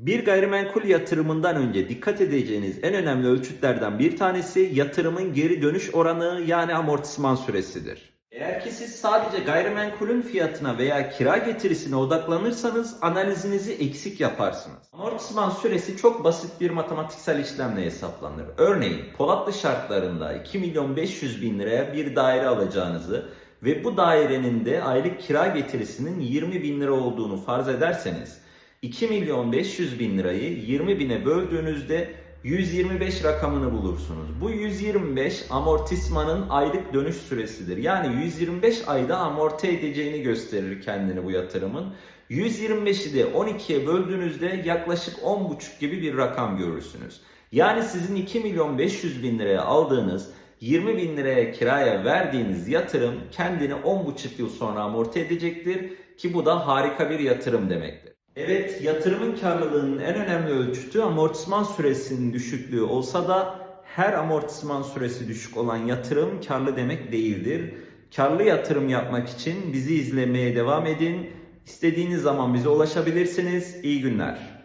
Bir gayrimenkul yatırımından önce dikkat edeceğiniz en önemli ölçütlerden bir tanesi yatırımın geri dönüş oranı yani amortisman süresidir. Eğer ki siz sadece gayrimenkulün fiyatına veya kira getirisine odaklanırsanız analizinizi eksik yaparsınız. Amortisman süresi çok basit bir matematiksel işlemle hesaplanır. Örneğin Polatlı şartlarında 2 milyon 500 bin liraya bir daire alacağınızı ve bu dairenin de aylık kira getirisinin 20 bin lira olduğunu farz ederseniz 2 milyon 500 bin lirayı 20 bine böldüğünüzde 125 rakamını bulursunuz. Bu 125 amortismanın aylık dönüş süresidir. Yani 125 ayda amorti edeceğini gösterir kendini bu yatırımın. 125'i de 12'ye böldüğünüzde yaklaşık 10,5 gibi bir rakam görürsünüz. Yani sizin 2 milyon 500 bin liraya aldığınız 20 bin liraya kiraya verdiğiniz yatırım kendini 10,5 yıl sonra amorti edecektir ki bu da harika bir yatırım demektir. Evet yatırımın karlılığının en önemli ölçütü amortisman süresinin düşüklüğü olsa da her amortisman süresi düşük olan yatırım karlı demek değildir. Karlı yatırım yapmak için bizi izlemeye devam edin. İstediğiniz zaman bize ulaşabilirsiniz. İyi günler.